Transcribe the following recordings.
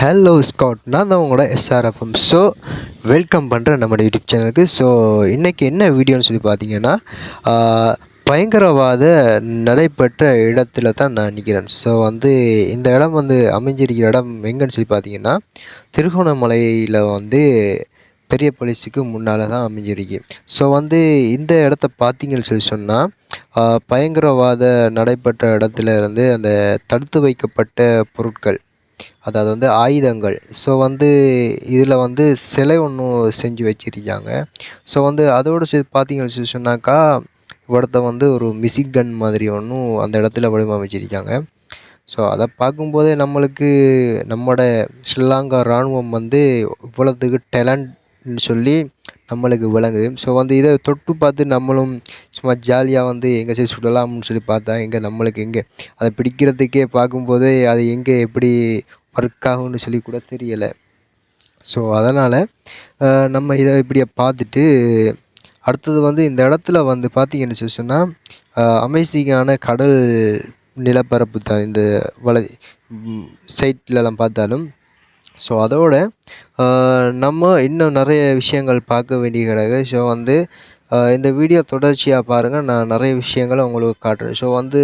Hello Scott நான் தான் உங்களோட எஸ்ஆர்எஃப்எம் ஸோ வெல்கம் பண்ணுறேன் நம்ம யூடியூப் சேனலுக்கு. ஸோ இன்றைக்கி என்ன வீடியோன்னு சொல்லி பார்த்தீங்கன்னா பயங்கரவாத நடைபெற்ற இடத்துல தான் நான் நிற்கிறேன் ஸோ வந்து இந்த இடம் வந்து அமைஞ்சிருக்கிற இடம் எங்கன்னு சொல்லி பார்த்தீங்கன்னா திருகோணமலையில் வந்து பெரிய போலீஸுக்கு முன்னால் தான் அமைஞ்சிருக்கு. ஸோ வந்து இந்த இடத்த பார்த்தீங்கன்னு சொல்லி சொன்னால் பயங்கரவாத நடைபெற்ற இடத்துல இருந்து அந்த தடுத்து வைக்கப்பட்ட பொருட்கள் அதாவது வந்து ஆயுதங்கள். ஸோ வந்து இதில் வந்து சிலை ஒன்றும் செஞ்சு வச்சிருக்காங்க. ஸோ வந்து அதோடு சேர்த்து பார்த்தீங்கன்னு சொல்லி சொன்னாக்கா இவ்வளோத்த வந்து ஒரு மிசிக் கன் மாதிரி ஒன்றும் அந்த இடத்துல வடிவமைச்சிருக்காங்க. ஸோ அதை பார்க்கும்போதே நம்மளுக்கு நம்மளோட ஸ்ரீலங்கா இராணுவம் வந்து இவ்வளோத்துக்கு டேலண்ட்னு சொல்லி நம்மளுக்கு விளங்குது. ஸோ வந்து இதை தொட்டு பார்த்து நம்மளும் சும்மா ஜாலியாக வந்து எங்கே சரி சுடலாம்னு சொல்லி பார்த்தா எங்கே நம்மளுக்கு எங்கே? அதை பிடிக்கிறதுக்கே பார்க்கும்போதே அது எங்கே எப்படி ஒர்க் ஆகும்னு சொல்லி கூட தெரியலை. ஸோ அதனால் நம்ம இதை இப்படியே பார்த்துட்டு அடுத்தது வந்து இந்த இடத்துல வந்து பார்த்தீங்கன்னு சொன்னால் அமேசிங்கான கடல் நிலப்பரப்பு தான். இந்த வலை சைட்லலாம் பார்த்தாலும் ஸோ அதோட நம்ம இன்னும் நிறைய விஷயங்கள் பார்க்க வேண்டிய கிடக்கு. ஸோ வந்து இந்த வீடியோ தொடர்ச்சியாக பாருங்கள் நான் நிறைய விஷயங்களை உங்களுக்கு காட்டுறேன். ஸோ வந்து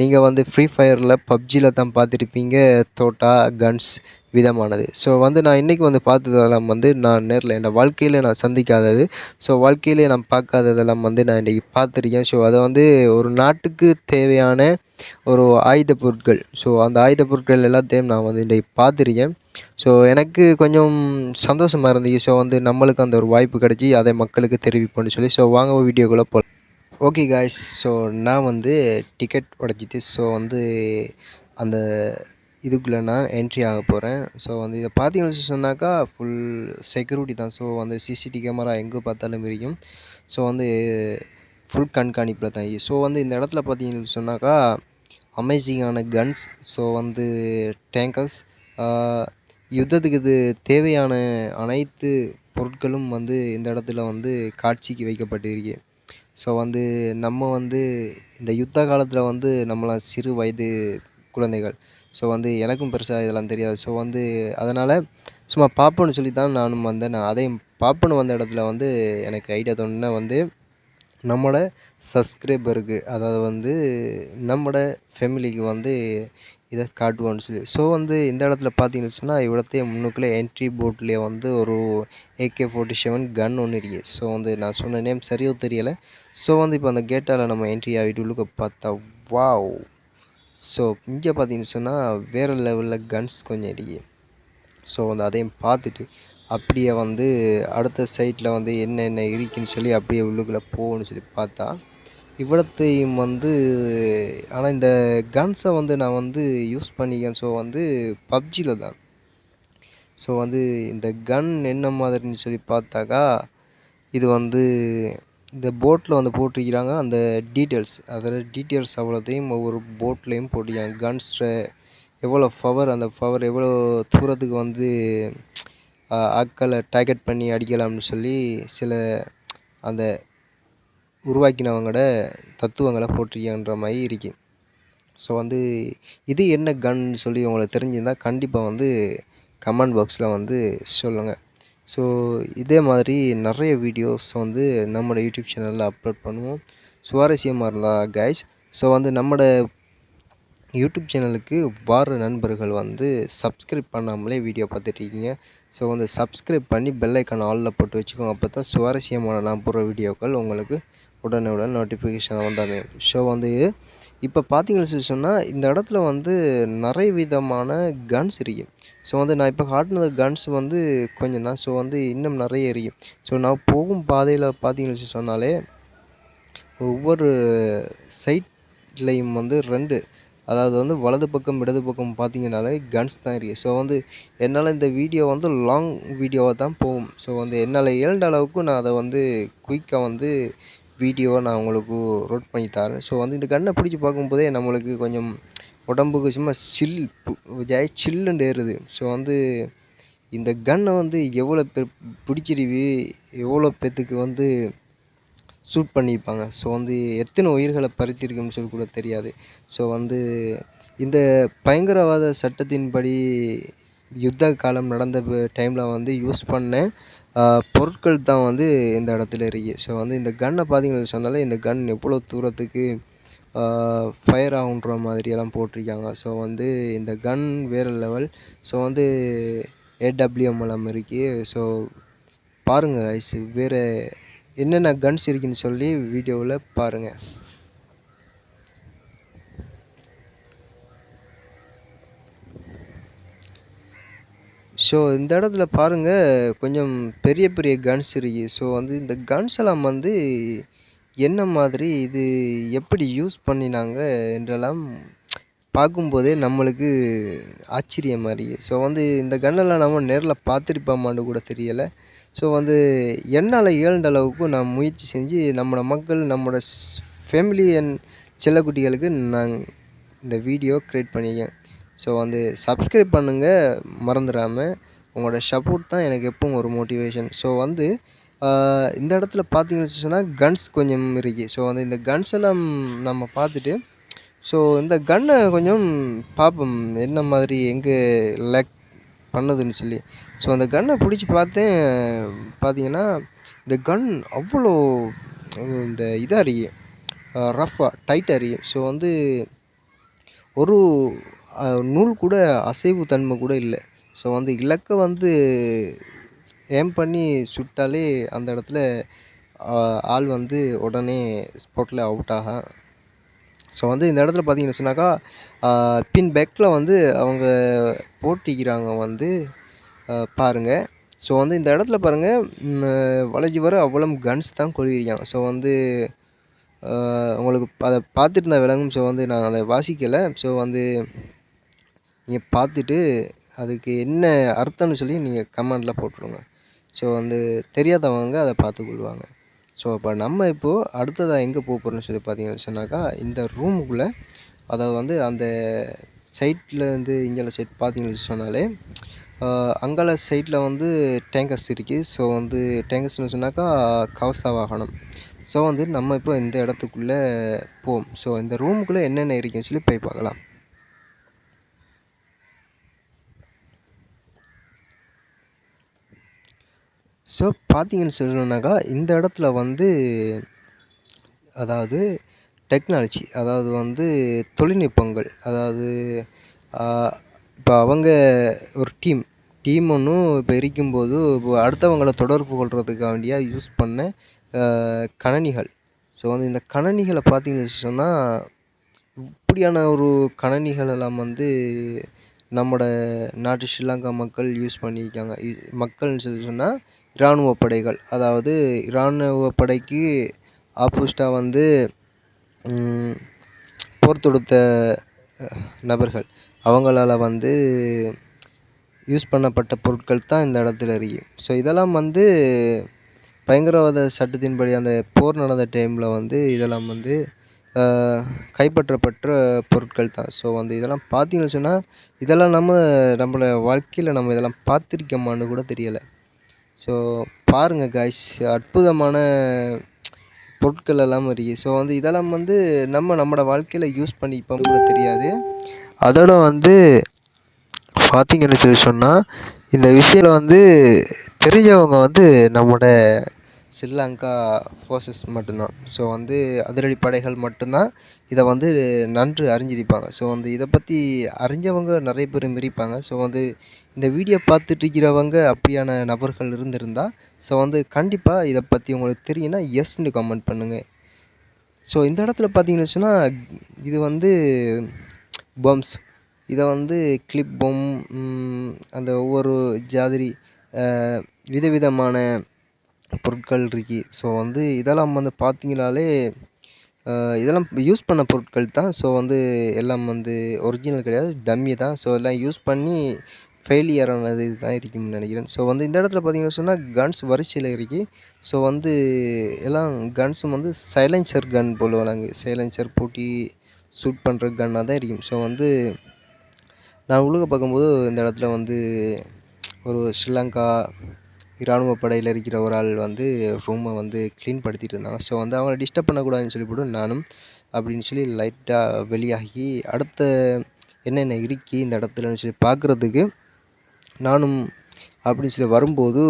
நீங்கள் வந்து ஃப்ரீ ஃபயரில் பப்ஜியில் தான் பார்த்துருப்பீங்க. தோட்டா கன்ஸ் விதமானது. ஸோ வந்து நான் இன்றைக்கி வந்து பார்த்ததெல்லாம் வந்து நான் நேரில் என் வாழ்க்கையில் நான் சந்திக்காதது. ஸோ வாழ்க்கையிலே நான் பார்க்காததெல்லாம் வந்து நான் இன்றைக்கி பார்த்துருக்கேன். ஸோ அதை வந்து ஒரு நாட்டுக்கு தேவையான ஒரு ஆயுத பொருட்கள். ஸோ அந்த ஆயுத பொருட்கள் எல்லாத்தையும் நான் வந்து இன்றைக்கி பார்த்துருக்கேன். ஸோ எனக்கு கொஞ்சம் சந்தோஷமாக இருந்துச்சு ஸோ வந்து நம்மளுக்கு அந்த ஒரு வாய்ப்பு கிடச்சி அதை மக்களுக்கு தெரிவிப்போம்னு சொல்லி. ஸோ வாங்க வீடியோக்குள்ளே போ ஓகே காய்ஸ் ஸோ நான் வந்து டிக்கெட் உடச்சிட்டு ஸோ வந்து அந்த இதுக்குள்ளே நான் என்ட்ரி ஆக போகிறேன் ஸோ வந்து இதை பார்த்தீங்கன்னு சொன்னாக்கா ஃபுல் செக்யூரிட்டி தான். ஸோ வந்து சிசிடி கேமரா எங்கே பார்த்தாலும் இருக்கும் ஸோ வந்து ஃபுல் கண்காணிப்பில் தான். ஸோ வந்து இந்த இடத்துல பார்த்தீங்கன்னு சொன்னாக்கா அமேசிங்கான கன்ஸ் ஸோ வந்து டேங்கர்ஸ் யுத்தத்துக்கு இது தேவையான அனைத்து பொருட்களும் வந்து இந்த இடத்துல வந்து காட்சிக்கு வைக்கப்பட்டிருக்கு. ஸோ வந்து நம்ம வந்து இந்த யுத்த காலத்தில் வந்து நம்மளாம் சிறு வயது குழந்தைகள் ஸோ வந்து எனக்கும் பெருசாக இதெல்லாம் தெரியாது. ஸோ வந்து அதனால் சும்மா பார்ப்போன்னு சொல்லி தான் நானும் வந்தேன். நான் அதையும் பார்ப்போன்னு வந்த இடத்துல வந்து எனக்கு ஐடியா தோணுன்னா வந்து நம்மளோட சப்ஸ்கிரைபருக்கு அதாவது வந்து நம்மளோட ஃபேமிலிக்கு வந்து இதை காட்டுவோன்னு சொல்லி. ஸோ வந்து இந்த இடத்துல பார்த்தீங்கன்னு சொன்னால் இவ்வளோத்தையே முன்னுக்குள்ளே என்ட்ரி போர்ட்லேயே வந்து ஒரு ஏகே ஃபோர்ட்டி செவன் கன் ஒன்று இருக்குது ஸோ வந்து நான் சொன்ன நேம் சரியோ தெரியலை. ஸோ வந்து இப்போ அந்த கேட்டால் நம்ம என்ட்ரி ஆகிட்டு உள்ளுக்கு பார்த்தா வாவ் ஸோ இங்கே பார்த்தீங்கன்னு சொன்னால் வேறு லெவலில் கன்ஸ் கொஞ்சம் இருக்குது ஸோ வந்து அதையும் பார்த்துட்டு அப்படியே வந்து அடுத்த சைட்டில் வந்து என்ன என்ன இருக்குன்னு சொல்லி அப்படியே உள்ளுக்குள்ளே போகணும்னு சொல்லி பார்த்தா இவ்வளத்தையும் வந்து ஆனால் இந்த கன்ஸை வந்து நான் வந்து யூஸ் பண்ணிக்கேன் ஸோ வந்து பப்ஜியில் தான். ஸோ வந்து இந்த கன் என்ன மாதிரின்னு சொல்லி பார்த்தாக்கா இது வந்து இந்த போட்டில் வந்து போட்டிருக்கிறாங்க. அந்த டீட்டெயில்ஸ் அதில் டீட்டெயில்ஸ் அவ்வளோத்தையும் ஒவ்வொரு போட்லேயும் போட்டிருக்காங்க. கன்ஸில் எவ்வளோ பவர் அந்த பவர் எவ்வளோ தூரத்துக்கு வந்து ஆட்களை டார்கெட் பண்ணி அடிக்கலாம்னு சொல்லி சில அந்த உருவாக்கினவங்களோட தத்துவங்களை போட்டிருக்கின்ற மாதிரி இருக்கு. ஸோ வந்து இது என்ன கன்னு சொல்லி உங்களுக்கு தெரிஞ்சிருந்தால் கண்டிப்பாக வந்து கமெண்ட் பாக்ஸில் வந்து சொல்லுங்கள் ஸோ இதே மாதிரி நிறைய வீடியோஸ் வந்து நம்மளோட யூடியூப் சேனலில் அப்லோட் பண்ணுவோம். சுவாரஸ்யமாக இருந்தால் கைஸ் ஸோ வந்து நம்மளோட யூடியூப் சேனலுக்கு வார நண்பர்கள் வந்து சப்ஸ்கிரைப் பண்ணாமலே வீடியோ பார்த்துட்ருக்கீங்க ஸோ வந்து சப்ஸ்கிரைப் பண்ணி பெல் ஐக்கான் ஆலில் போட்டு வச்சுக்கோங்க. அப்போ தான் சுவாரஸ்யமான நான் போடுற வீடியோக்கள் உங்களுக்கு உடனே உடனே நோட்டிஃபிகேஷன் வந்தாமே ஸோ வந்து இப்போ பார்த்தீங்கன்னு சொன்னால் இந்த இடத்துல வந்து நிறைய விதமான கன்ஸ் இருக்கு. ஸோ வந்து நான் இப்போ காட்டினது கன்ஸ் வந்து கொஞ்சம் தான். ஸோ வந்து இன்னும் நிறைய எரியும் ஸோ நான் போகும் பாதையில் பார்த்தீங்கன்னு சொன்னாலே ஒவ்வொரு சைட்லேயும் வந்து ரெண்டு அதாவது வந்து வலது பக்கம் இடது பக்கம் பார்த்தீங்கனாலே கன்ஸ் தான் இருக்குது ஸோ வந்து என்னால் இந்த வீடியோ வந்து லாங் வீடியோவாக தான் போகும். ஸோ வந்து என்னால் இயல்ந்த அளவுக்கு நான் அதை வந்து குயிக்காக வந்து வீடியோவை நான் உங்களுக்கு ரோட் பண்ணி தரேன். ஸோ வந்து இந்த கன்னை பிடிச்சி பார்க்கும்போதே நம்மளுக்கு கொஞ்சம் உடம்புக்கு சும்மா சில் ஜாய் சில்லுன்னு ஏறுது. ஸோ வந்து இந்த கன்னை வந்து எவ்வளோ பேர் பிடிச்சிருவி எவ்வளோ பேர்த்துக்கு வந்து ஷூட் பண்ணியிருப்பாங்க. ஸோ வந்து எத்தனை உயிர்களை பறித்திருக்கும்னு சொல்லி கூட தெரியாது. ஸோ வந்து இந்த பயங்கரவாத சட்டத்தின்படி யுத்த காலம் நடந்த டைமில் வந்து யூஸ் பண்ண பொருட்கள் தான் வந்து இந்த இடத்துல இருக்கு. ஸோ வந்து இந்த கன்னை பார்த்தீங்கன்னு சொன்னாலே இந்த கன் எவ்வளோ தூரத்துக்கு ஃபயர் ஆகுன்ற மாதிரியெல்லாம் போட்டிருக்காங்க. ஸோ வந்து இந்த கன் வேறு லெவல் ஸோ வந்து ஏடபிள்யூஎம் எல்லாம் இருக்குது ஸோ பாருங்கள் ஐஸ் வேறு என்னென்ன கன்ஸ் இருக்குன்னு சொல்லி வீடியோவில் பாருங்கள் ஸோ இந்த இடத்துல பாருங்கள் கொஞ்சம் பெரிய பெரிய கன்ஸ் இருக்கு. ஸோ வந்து இந்த கன்ஸ் எல்லாம் வந்து என்ன மாதிரி இது எப்படி யூஸ் பண்ணினாங்க என்றெல்லாம் பார்க்கும்போதே நம்மளுக்கு ஆச்சரியம் மாதிரி. ஸோ வந்து இந்த கன்னெல்லாம் நம்ம நேரில் பார்த்துருப்போமான்னு கூட தெரியலை. ஸோ வந்து என்னால் இயன்ற அளவுக்கு நான் முயற்சி செஞ்சு நம்மளோட மக்கள் நம்மளோட ஃபேமிலி அண்ட் செல்லக்குட்டிகளுக்கு நான் இந்த வீடியோ க்ரியேட் பண்ணியிருக்கேன் ஸோ வந்து சப்ஸ்கிரைப் பண்ணுங்கள் மறந்துடாமல் உங்களோட சப்போர்ட் தான் எனக்கு எப்பவும் ஒரு மோட்டிவேஷன் ஸோ வந்து இந்த இடத்துல பார்த்தீங்கன்னு சொன்னால் கன்ஸ் கொஞ்சம் இருக்குது ஸோ வந்து இந்த கன்ஸ் எல்லாம் நம்ம பார்த்துட்டு ஸோ இந்த கன்னை கொஞ்சம் பார்ப்போம். என்ன மாதிரி எங்கே லேக் பண்ணுதுன்னு சொல்லி. ஸோ அந்த கன்னை பிடிச்சி பார்த்தேன். பார்த்தீங்கன்னா இந்த கன் அவ்வளோ இந்த இதாக இருக்கு. ரஃப்பாக டைட்டாக இருக்கு. ஸோ வந்து ஒரு நூல் கூட அசைவு தன்மை கூட இல்லை. ஸோ வந்து இலக்கை வந்து ஏம் பண்ணி சுட்டாலே அந்த இடத்துல ஆள் வந்து உடனே ஸ்பாட்டில் அவுட் ஆக. ஸோ வந்து இந்த இடத்துல பார்த்தீங்கன்னு சொன்னாக்கா பின் பேக்கில் வந்து அவங்க போட்டிக்கிறாங்க வந்து பாருங்கள் ஸோ வந்து இந்த இடத்துல பாருங்கள் வளைஞ்சி வர அவ்வளோ கன்ஸ் தான் கொள்கிறாங்க ஸோ வந்து உங்களுக்கு அதை பார்த்துட்டு இருந்தா விளங்கும். ஸோ வந்து நான் அதை வாசிக்கலை. ஸோ வந்து நீங்கள் பார்த்துட்டு அதுக்கு என்ன அர்த்தம்னு சொல்லி நீங்கள் கமெண்டில் போட்டுருங்க. ஸோ வந்து தெரியாதவங்க அதை பார்த்துக்கொள்வாங்க. ஸோ இப்போ நம்ம இப்போது அடுத்ததாக எங்கே போக போகிறோம்னு சொல்லி பார்த்தீங்கன்னு சொன்னாக்கா இந்த ரூமுக்குள்ளே அதாவது வந்து அந்த சைட்டில் வந்து இங்கே சைட் பார்த்தீங்கன்னு சொன்னாலே அங்கால சைட்டில் வந்து டேங்கர்ஸ் இருக்குது ஸோ வந்து டேங்கர்ஸ்னு சொன்னாக்கா கவச வாகனம். ஸோ வந்து நம்ம இப்போ இந்த இடத்துக்குள்ளே போவோம். ஸோ இந்த ரூமுக்குள்ளே என்னென்ன இருக்குன்னு சொல்லி போய் பார்க்கலாம். ஸோ பார்த்தீங்கன்னு சொல்லணுன்னாக்கா இந்த இடத்துல வந்து அதாவது டெக்னாலஜி அதாவது வந்து தொழில்நுட்பங்கள் அதாவது இப்போ அவங்க ஒரு டீம் டீம் ஒன்றும் இப்போ இருக்கும்போது இப்போ அடுத்தவங்களை தொடர்பு கொள்றதுக்காக யூஸ் பண்ண கணனிகள். ஸோ வந்து இந்த கணனிகளை பார்த்தீங்கன்னு சொன்னால் இப்படியான ஒரு கணனிகள் எல்லாம் வந்து நம்மளோட நாட்டு ஸ்ரீலங்கா மக்கள் யூஸ் பண்ணியிருக்காங்க. இ- மக்கள்னு சொல்லி சொன்னால் இராணுவ படைகள். அதாவது இராணுவ படைக்கு ஆப்போசிட்டாக வந்து போர் தொடுத்த நபர்கள். அவங்களால வந்து யூஸ் பண்ணப்பட்ட பொருட்கள் தான் இந்த இடத்துல இருக்கு. ஸோ இதெல்லாம் வந்து பயங்கரவாத சட்டத்தின்படி அந்த போர் நடந்த டைமில் வந்து இதெல்லாம் வந்து கைப்பற்றப்பட்ட பொருட்கள் தான். ஸோ வந்து இதெல்லாம் பார்த்தீங்கன்னு சொன்னால் இதெல்லாம் நம்ம நம்மளோட வாழ்க்கையில் நம்ம இதெல்லாம் பார்த்துருக்கோமான்னு கூட தெரியலை. ஸோ பாருங்கள் காய்ஸ் அற்புதமான பொருட்கள் எல்லாம் இருக்குது ஸோ வந்து இதெல்லாம் வந்து நம்ம நம்மளோட வாழ்க்கையில் யூஸ் பண்ணிப்போம் கூட தெரியாது. அதோட வந்து பார்த்தீங்கன்னு சொல்லி சொன்னால் இந்த விஷயம் வந்து தெரிஞ்சவங்க வந்து நம்மளோட ஸ்ரீலங்கா ஃபோர்ஸஸ் மட்டும்தான். ஸோ வந்து அதிரடி படைகள் மட்டும்தான் இதை வந்து நன்று அறிஞ்சிருப்பாங்க. ஸோ வந்து இதை பற்றி அறிஞ்சவங்க நிறைய பேர் மிரிப்பாங்க ஸோ வந்து இந்த வீடியோ பார்த்துட்ருக்கிறவங்க அப்படியான நபர்கள் இருந்திருந்தால் ஸோ வந்து கண்டிப்பாக இதை பற்றி உங்களுக்கு தெரியும்னா எஸ்ன்னு கமெண்ட் பண்ணுங்கள் ஸோ இந்த இடத்துல பார்த்தீங்கன்னு வச்சுன்னா இது வந்து பம்ப்ஸ் இதை வந்து கிளிப் பொம் அந்த ஒவ்வொரு ஜாதிரி விதவிதமான பொருட்கள் இருக்கு. ஸோ வந்து இதெல்லாம் வந்து பார்த்தீங்கனாலே இதெல்லாம் யூஸ் பண்ண பொருட்கள் தான். ஸோ வந்து எல்லாம் வந்து ஒரிஜினல் கிடையாது டம்மி தான். ஸோ எல்லாம் யூஸ் பண்ணி ஃபெயிலியரானது தான் இருக்கும்னு நினைக்கிறேன். ஸோ வந்து இந்த இடத்துல பார்த்தீங்கன்னு சொன்னால் கன்ஸ் வரிசையில் இருக்கு. ஸோ வந்து எல்லாம் கன்ஸும் வந்து சைலன்சர் கன் போலுவாங்க சைலன்சர் பூட்டி ஷூட் பண்ணுற கன்னாக தான் இருக்கும். ஸோ வந்து நான் உள்ளுக பார்க்கும்போது இந்த இடத்துல வந்து ஒரு ஸ்ரீலங்கா இராணுவ படையில் இருக்கிற ஒரு ஆள் வந்து ரூமை வந்து க்ளீன் படுத்திட்டு இருந்தாங்க. ஸோ வந்து அவங்கள டிஸ்டர்ப் பண்ணக்கூடாதுன்னு சொல்லிவிட்டு நானும். அப்படின்னு சொல்லி லைட்டாக வெளியாகி அடுத்த என்னென்ன இருக்கு இந்த இடத்துலன்னு சொல்லி பார்க்குறதுக்கு நானும் அப்படின்னு சொல்லி வரும்போது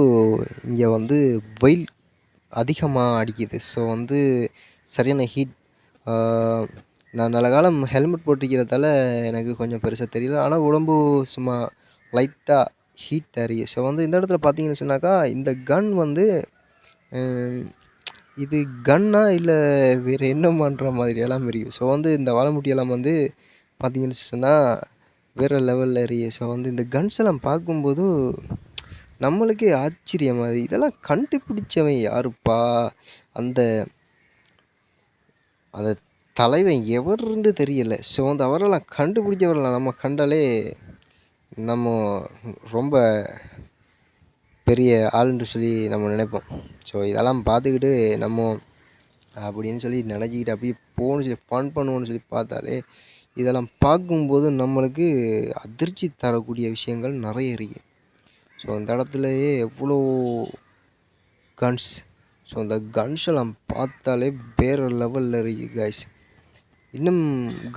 இங்கே வந்து வெயில் அதிகமாக அடிக்குது. ஸோ வந்து சரியான ஹீட் நான் நல்ல காலம் ஹெல்மெட் போட்டிருக்கிறதால எனக்கு கொஞ்சம் பெருசாக தெரியல. ஆனால் உடம்பு சும்மா லைட்டாக ஹீட் தெரியும் ஸோ வந்து இந்த இடத்துல பார்த்தீங்கன்னு சொன்னாக்கா இந்த கன் வந்து இது கன்னா இல்லை வேறு என்னமான்ற மாதிரியெல்லாம் இருக்குது ஸோ வந்து இந்த வாழைமுட்டியெல்லாம் வந்து பார்த்தீங்கன்னு சொன்னால் வேறு லெவலில் எரியும் ஸோ வந்து இந்த கன்ஸ் எல்லாம் பார்க்கும்போது நம்மளுக்கே ஆச்சரியமாக இதெல்லாம் கண்டுபிடிச்சவன் யாருப்பா? அந்த அந்த தலைவன் எவருன்னு தெரியல. ஸோ வந்து அவரெல்லாம் கண்டுபிடிச்சவரெல்லாம் நம்ம கண்டாலே நம்ம ரொம்ப பெரிய ஆளுன்னு சொல்லி நம்ம நினைப்போம். ஸோ இதெல்லாம் பார்த்துக்கிட்டு நம்ம அப்படின்னு சொல்லி நினச்சிக்கிட்டு அப்படியே போகணும்னு சொல்லி ஃபன் பண்ணுவோன்னு சொல்லி பார்த்தாலே இதெல்லாம் பார்க்கும்போது நம்மளுக்கு அதிர்ச்சி தரக்கூடிய விஷயங்கள் நிறைய இருக்குது ஸோ அந்த இடத்துலையே எவ்வளோ கன்ஸ் ஸோ அந்த கன்ஸ் எல்லாம் பார்த்தாலே வேறு லெவலில் இருக்குது கைஸ் இன்னும்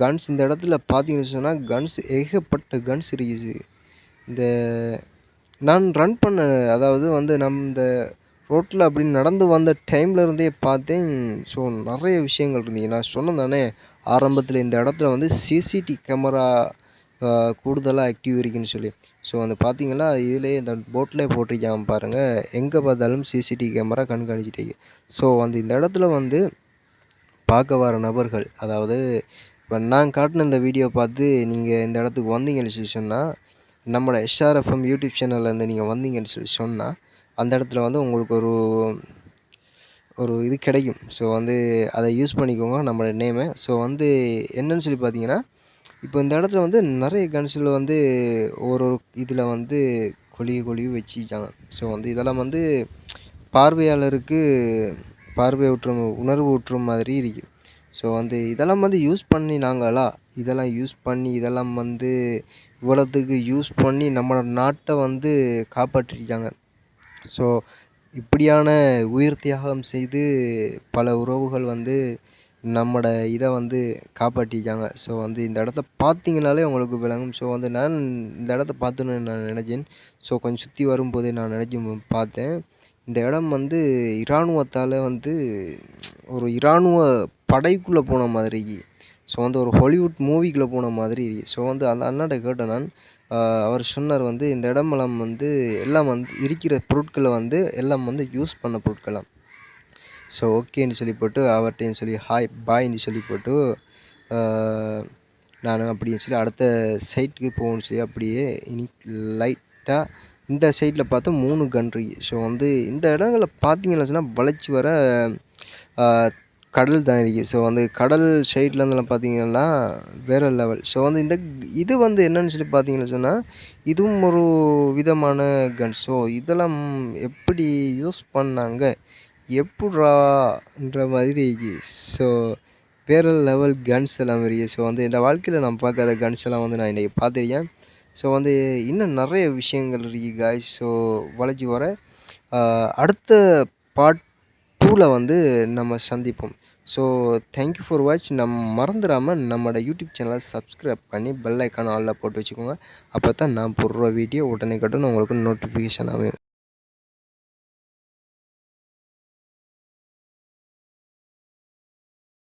கன்ஸ் இந்த இடத்துல பார்த்தீங்கன்னு சொன்னால் கன்ஸ் ஏகப்பட்ட கன்ஸ் இருக்குது. இந்த நான் ரன் பண்ண அதாவது வந்து நம் இந்த ரோட்டில் அப்படி நடந்து வந்த டைமில் இருந்தே பார்த்தேன். ஸோ நிறைய விஷயங்கள் இருந்தீங்க நான் சொன்னேன் தானே ஆரம்பத்தில் இந்த இடத்துல வந்து சிசிடி கேமரா கூடுதலாக ஆக்டிவ் இருக்குன்னு சொல்லி. ஸோ வந்து பார்த்தீங்கன்னா இதிலே இந்த போட்டிலே போட்டிருக்கான் பாருங்கள் எங்கே பார்த்தாலும் சிசிடி கேமரா கண்காணிச்சிட்டே. ஸோ வந்து இந்த இடத்துல வந்து பார்க்க வர நபர்கள் அதாவது இப்போ நான் காட்டின இந்த வீடியோ பார்த்து நீங்கள் இந்த இடத்துக்கு வந்தீங்கன்னு சொல்லி சொன்னால் நம்மளோட எஸ்ஆர்எஃப்எம் யூடியூப் சேனல்லேருந்து நீங்கள் வந்தீங்கன்னு சொல்லி சொன்னால் அந்த இடத்துல வந்து உங்களுக்கு ஒரு ஒரு இது கிடைக்கும். ஸோ வந்து அதை யூஸ் பண்ணிக்கோங்க நம்மளோட நேமை ஸோ வந்து என்னன்னு சொல்லி பார்த்தீங்கன்னா இப்போ இந்த இடத்துல வந்து நிறைய கன்ஸில் வந்து ஒரு ஒரு இதில் வந்து கொழிய கொழிய வச்சுருக்காங்க. ஸோ வந்து இதெல்லாம் வந்து பார்வையாளருக்கு பார்வை ஊற்றும் உணர்வு ஊற்றும் மாதிரி இருக்குது ஸோ வந்து இதெல்லாம் வந்து யூஸ் பண்ணினாங்களா? இதெல்லாம் யூஸ் பண்ணி இதெல்லாம் வந்து இவ்வளோத்துக்கு யூஸ் பண்ணி நம்மளோட நாட்டை வந்து காப்பாற்றிருக்காங்க. ஸோ இப்படியான உயிர் தியாகம் செய்து பல உறவுகள் வந்து நம்மளோட இதை வந்து காப்பாற்றிருக்காங்க ஸோ வந்து இந்த இடத்த பார்த்தீங்கனாலே உங்களுக்கு விளங்கும். ஸோ வந்து நான் இந்த இடத்த பார்த்தோன்னு நான் நினச்சேன். ஸோ கொஞ்சம் சுற்றி வரும்போதே நான் நினச்சி பார்த்தேன். இந்த இடம் வந்து இராணுவத்தால் வந்து ஒரு இராணுவ படைக்குள்ளே போன மாதிரி. ஸோ வந்து ஒரு ஹாலிவுட் மூவிக்குள்ளே போன மாதிரி. ஸோ வந்து அந்த அண்ணாட்ட கேட்டேன் நான். அவர் சொன்னார் வந்து இந்த இடமெல்லாம் வந்து எல்லாம் வந்து இருக்கிற பொருட்களை வந்து எல்லாம் வந்து யூஸ் பண்ண பொருட்களாம் ஸோ ஓகேன்னு சொல்லி போட்டு அவர்கிட்டையும் சொல்லி ஹாய் பாய்ன்னு சொல்லி போட்டு நான் அப்படின்னு சொல்லி அடுத்த சைட்டுக்கு போகணும்னு சொல்லி அப்படியே இனி லைட்டாக இந்த சைடில் பார்த்தா மூணு கன்ட்ரி ஸோ வந்து இந்த இடங்களை பார்த்தீங்கன்னு சொன்னால் வளைச்சி வர கடல் தான் இருக்குது ஸோ வந்து கடல் சைட்லேருந்துலாம் பார்த்தீங்கன்னா வேறு லெவல் ஸோ வந்து இந்த இது வந்து என்னன்னு சொல்லி பார்த்தீங்கன்னு சொன்னால் இதுவும் ஒரு விதமான கன் ஸோ இதெல்லாம் எப்படி யூஸ் பண்ணாங்க? எப்புட்றான்ற மாதிரி ஸோ வேறு லெவல் கன்ஸ் எல்லாம் இருக்குது ஸோ வந்து இந்த வாழ்க்கையில் நான் பார்க்காத கன்ஸ் எல்லாம் வந்து நான் இன்றைக்கி பார்த்துருக்கேன். ஸோ வந்து இன்னும் நிறைய விஷயங்கள் இருக்குது காய்ஸ் ஸோ வளைச்சி வர அடுத்த பாட் டூவில் வந்து நம்ம சந்திப்போம். ஸோ தேங்க்யூ ஃபார் வாட்ச் நம் மறந்துடாமல் நம்மளோட யூடியூப் சேனலை சப்ஸ்கிரைப் பண்ணி பெல் ஐக்கான் ஆலில் போட்டு வச்சுக்கோங்க. அப்போ தான் நான் போடுற வீடியோ உடனே கட்டணும் உங்களுக்கு நோட்டிஃபிகேஷன் ஆகும்